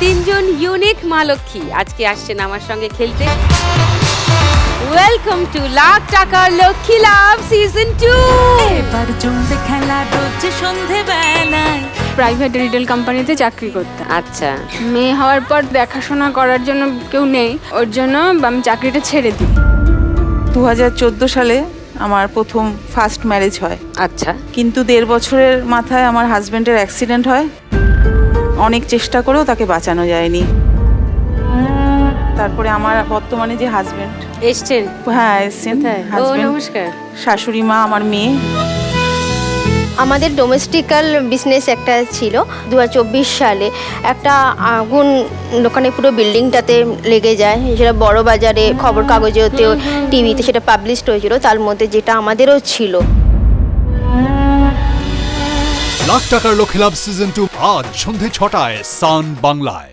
তিনজন ইউনিক মা লক্ষ্মী। আজকে আসছেন আমার সঙ্গে খেলতে। ওয়েলকাম টু লাখ টাকার লক্ষ্মী লাভ সিজন টু এবার জমবে খেলা রোজ সন্ধে বেলায় প্রাইভেট রিটেল কোম্পানিতে চাকরি করতাম আচ্ছা। মেয়ে হওয়ার পর দেখাশোনা করার জন্য কেউ নেই ওর জন্য আমি চাকরিটা ছেড়ে দিই। দু হাজার চোদ্দ সালে আমার প্রথম ফার্স্ট ম্যারেজ হয়। আচ্ছা। কিন্তু দেড় বছরের মাথায় আমার হাজবেন্ডের অ্যাক্সিডেন্ট হয়। অনেক চেষ্টা করেও তাকে বাঁচানো যায়নি। তারপরে আমার বর্তমানে যে হাজবেন্ড এসছেন? হ্যাঁ এসছেন? নমস্কার। শাশুড়ি মা আমার মেয়ে। আমাদের ডোমেস্টিক্যাল বিজনেস একটা ছিল দু হাজার চব্বিশ সালে। একটা আগুন দোকানে পুরো বিল্ডিংটাতে লেগে যায়। সেটা বড় বাজারে খবর কাগজেতেও টিভিতে সেটা পাবলিশড হয়েছিল। তার মধ্যে যেটা আমাদেরও ছিল। লাখ টাকার লক্ষ্যে লাভ সিজন টু আজ সন্ধে ছটায় সান বাংলায়।